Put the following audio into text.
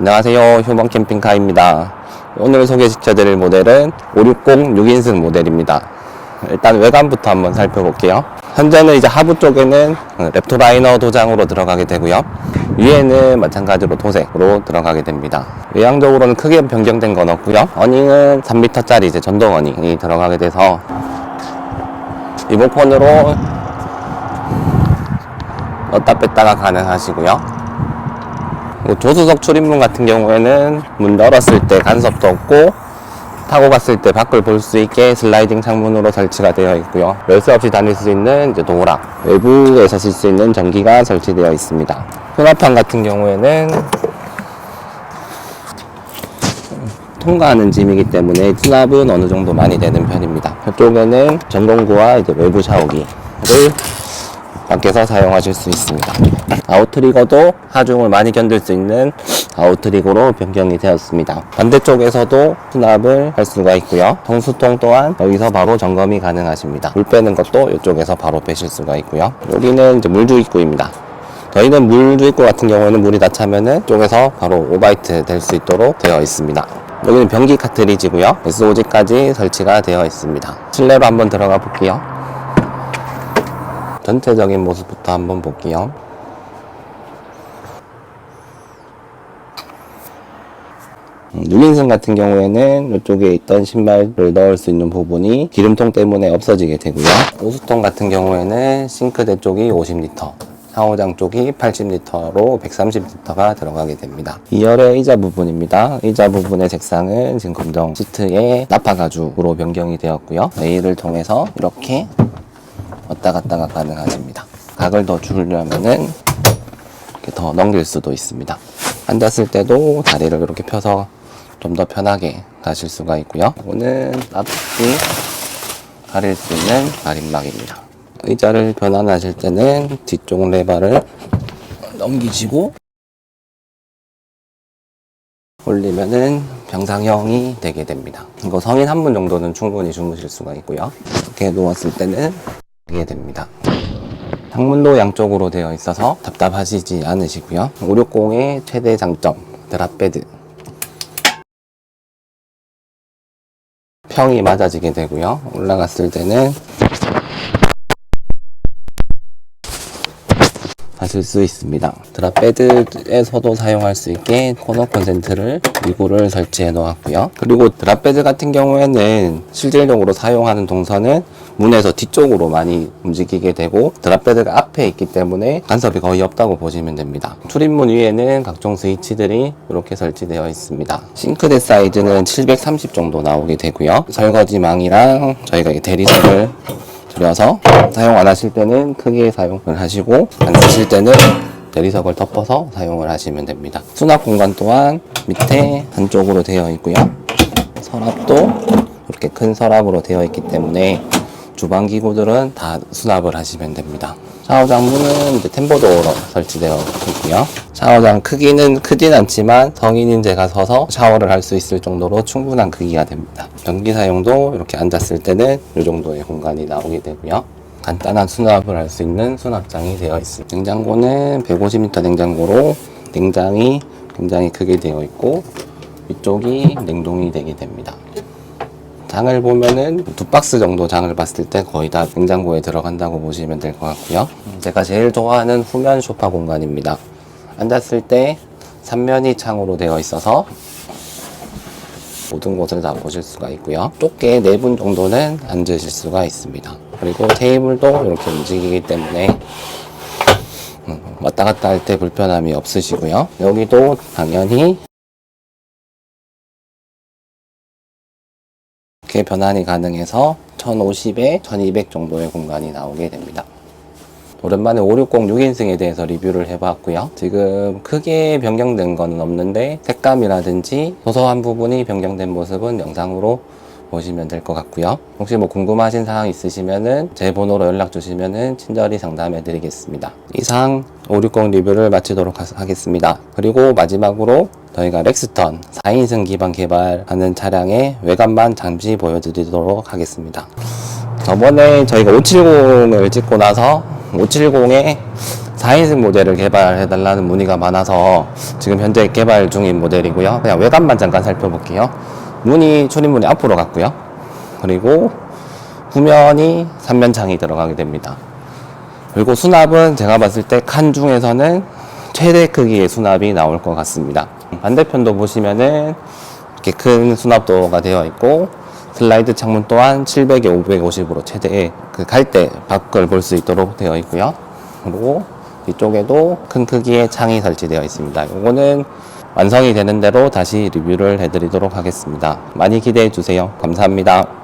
안녕하세요. 휴먼 캠핑카입니다. 오늘 소개시켜드릴 모델은 560 6인승 모델입니다. 일단 외관부터 한번 살펴볼게요. 현재는 이제 하부 쪽에는 랩토라이너 도장으로 들어가게 되고요. 위에는 마찬가지로 도색으로 들어가게 됩니다. 외향적으로는 크게 변경된 건 없고요. 어닝은 3m짜리 이제 전동 어닝이 들어가게 돼서 리모컨으로 넣다 뺐다가 가능하시고요. 그리고 조수석 출입문 같은 경우에는 문 열었을 때 간섭도 없고 타고 갔을 때 밖을 볼 수 있게 슬라이딩 창문으로 설치가 되어 있고요. 열쇠 없이 다닐 수 있는 이제 도락, 외부에서 쓸 수 있는 전기가 설치되어 있습니다. 수납판 같은 경우에는 통과하는 짐이기 때문에 수납은 어느 정도 많이 되는 편입니다. 이쪽에는 전동구와 이제 외부 샤워기를 밖에서 사용하실 수 있습니다. 아웃트리거도 하중을 많이 견딜 수 있는 아웃트리거로 변경이 되었습니다. 반대쪽에서도 수납을 할 수가 있고요. 정수통 또한 여기서 바로 점검이 가능하십니다. 물 빼는 것도 이쪽에서 바로 빼실 수가 있고요. 여기는 이제 물주입구입니다. 저희는 물주입구 같은 경우에는 물이 다 차면은 쪽에서 바로 오바이트 될 수 있도록 되어 있습니다. 여기는 변기 카트리지고요. SOG까지 설치가 되어 있습니다. 실내로 한번 들어가 볼게요. 전체적인 모습부터 한번 볼게요. 음, 유민승 같은 경우에는 이쪽에 있던 신발을 넣을 수 있는 부분이 기름통 때문에 없어지게 되고요. 호수통 같은 경우에는 싱크대 쪽이 50리터, 샤워장 쪽이 80리터로 130리터가 들어가게 됩니다. 2열의 의자 부분입니다. 의자 부분의 색상은 지금 검정 시트에 나파 가죽으로 변경이 되었고요. 레일을 통해서 이렇게 왔다 갔다가 가능하십니다. 각을 더 줄려면은 이렇게 더 넘길 수도 있습니다. 앉았을 때도 다리를 이렇게 펴서 좀 더 편하게 가실 수가 있고요. 이거는 앞뒤 가릴 수 있는 가림막입니다. 의자를 변환하실 때는 뒤쪽 레버를 넘기시고 올리면은 병상형이 되게 됩니다. 이거 성인 한 분 정도는 충분히 주무실 수가 있고요. 이렇게 누웠을 때는 되게 됩니다. 창문도 양쪽으로 되어 있어서 답답하시지 않으시고요. 560의 최대 장점, 드랍베드. 평이 맞아지게 되고요. 올라갔을 때는 하실 수 있습니다. 드랍베드에서도 사용할 수 있게 코너 콘센트를 미고를 설치해 놓았고요. 그리고 드랍베드 같은 경우에는 실질적으로 사용하는 동선은 문에서 뒤쪽으로 많이 움직이게 되고 드랍베드가 앞에 있기 때문에 간섭이 거의 없다고 보시면 됩니다. 출입문 위에는 각종 스위치들이 이렇게 설치되어 있습니다. 싱크대 사이즈는 730 정도 나오게 되고요. 설거지망이랑 저희가 이 대리석을 줄여서 사용 안 하실 때는 크게 사용을 하시고 안 쓰실 때는 대리석을 덮어서 사용을 하시면 됩니다. 수납 공간 또한 밑에 한쪽으로 되어 있고요. 서랍도 이렇게 큰 서랍으로 되어 있기 때문에 주방 기구들은 다 수납을 하시면 됩니다. 샤워장 문은 이제 템버도어로 설치되어 있고요. 샤워장 크기는 크진 않지만 성인인 제가 서서 샤워를 할 수 있을 정도로 충분한 크기가 됩니다. 전기 사용도 이렇게 앉았을 때는 이 정도의 공간이 나오게 되고요. 간단한 수납을 할 수 있는 수납장이 되어 있습니다. 냉장고는 150L 냉장고로 냉장이 굉장히 크게 되어 있고 위쪽이 냉동이 되게 됩니다. 장을 보면은 두 박스 정도 장을 봤을 때 거의 다 냉장고에 들어간다고 보시면 될 것 같고요. 제가 제일 좋아하는 후면 소파 공간입니다. 앉았을 때 삼면이 창으로 되어 있어서 모든 곳을 다 보실 수가 있고요. 좁게 네분 정도는 앉으실 수가 있습니다. 그리고 테이블도 이렇게 움직이기 때문에 음, 왔다 갔다 할 때 불편함이 없으시고요. 여기도 당연히 이렇게 변환이 가능해서 1050에 1200 정도의 공간이 나오게 됩니다. 오랜만에 560 6인승에 대해서 리뷰를 해봤고요. 지금 크게 변경된 건 없는데 색감이라든지 소소한 부분이 변경된 모습은 영상으로 보시면 될 것 같고요. 혹시 뭐 궁금하신 사항 있으시면은 제 번호로 연락 주시면은 친절히 상담해 드리겠습니다. 이상 560 리뷰를 마치도록 하- 하겠습니다. 그리고 마지막으로 저희가 렉스턴 4인승 기반 개발하는 차량의 외관만 잠시 보여드리도록 하겠습니다. 저번에 저희가 570을 찍고 나서 570에 4인승 모델을 개발해달라는 문의가 많아서 지금 현재 개발 중인 모델이고요. 그냥 외관만 잠깐 살펴볼게요. 문이, 출입문이 앞으로 갔고요. 그리고 후면이 3면창이 들어가게 됩니다. 그리고 수납은 제가 봤을 때 칸 중에서는 최대 크기의 수납이 나올 것 같습니다. 반대편도 보시면은 이렇게 큰 수납도가 되어 있고 슬라이드 창문 또한 700에 550으로 최대 그갈때 밖을 볼 수 있도록 되어 있고요. 그리고 뒤쪽에도 큰 크기의 창이 설치되어 있습니다. 이거는 완성이 되는 대로 다시 리뷰를 해드리도록 하겠습니다. 많이 기대해 주세요. 감사합니다.